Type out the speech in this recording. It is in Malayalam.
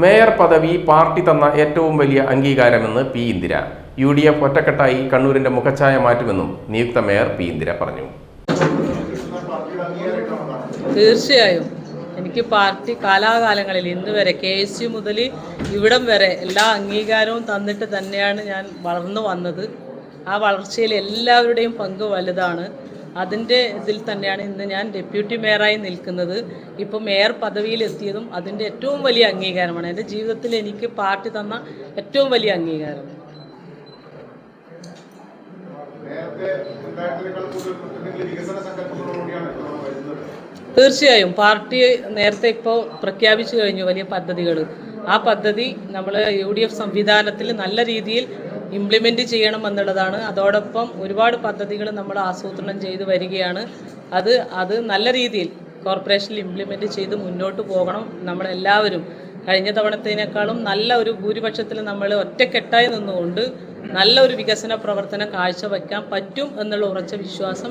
മേയർ പദവി പാർട്ടി തന്ന ഏറ്റവും വലിയ അംഗീകാരമെന്ന് P Indira. U D F ഒറ്റക്കെട്ടായി കണ്ണൂരിന്റെ മുഖച്ഛായ മാറ്റുമെന്നും നിയുക്ത മേയർ പി ഇന്ദിര പറഞ്ഞു. തീർച്ചയായും. എനിക്ക് പാർട്ടി കാലാകാലങ്ങളിൽ ഇന്ന് വരെ കെ എസ് യു മുതൽ ഇവിടം വരെ എല്ലാ അംഗീകാരവും തന്നിട്ട് തന്നെയാണ് ഞാൻ വളർന്നു വന്നത്. ആ വളർച്ചയിൽ എല്ലാവരുടെയും പങ്ക് വലുതാണ്. അതിന്റെ ഇതിൽ തന്നെയാണ് ഇന്ന് ഞാൻ ഡെപ്യൂട്ടി മേയറായി നിൽക്കുന്നത്. ഇപ്പോൾ മേയർ പദവിയിൽ എത്തിയതും അതിന്റെ ഏറ്റവും വലിയ അംഗീകാരമാണ്. എന്റെ ജീവിതത്തിൽ എനിക്ക് പാർട്ടി തന്ന ഏറ്റവും വലിയ അംഗീകാരം. തീർച്ചയായും പാർട്ടി നേരത്തെ ഇപ്പോൾ പ്രഖ്യാപിച്ചു കഴിഞ്ഞു വലിയ പദ്ധതികൾ. ആ പദ്ധതി നമ്മൾ യു ഡി എഫ് സംവിധാനത്തിൽ നല്ല രീതിയിൽ ഇംപ്ലിമെന്റ് ചെയ്യണം എന്നുള്ളതാണ്. അതോടൊപ്പം ഒരുപാട് പദ്ധതികൾ നമ്മൾ ആസൂത്രണം ചെയ്തു വരികയാണ്. അത് അത് നല്ല രീതിയിൽ കോർപ്പറേഷനിൽ ഇംപ്ലിമെന്റ് ചെയ്ത് മുന്നോട്ട് പോകണം നമ്മളെല്ലാവരും. കഴിഞ്ഞ തവണത്തേനേക്കാളും നല്ല ഒരു ഭൂരിപക്ഷത്തിൽ നമ്മൾ ഒറ്റക്കെട്ടായി നിന്നുകൊണ്ട് നല്ല ഒരു വികസന പ്രവർത്തനം കാഴ്ചവെക്കാൻ പറ്റും എന്നുള്ള ഉറച്ച വിശ്വാസം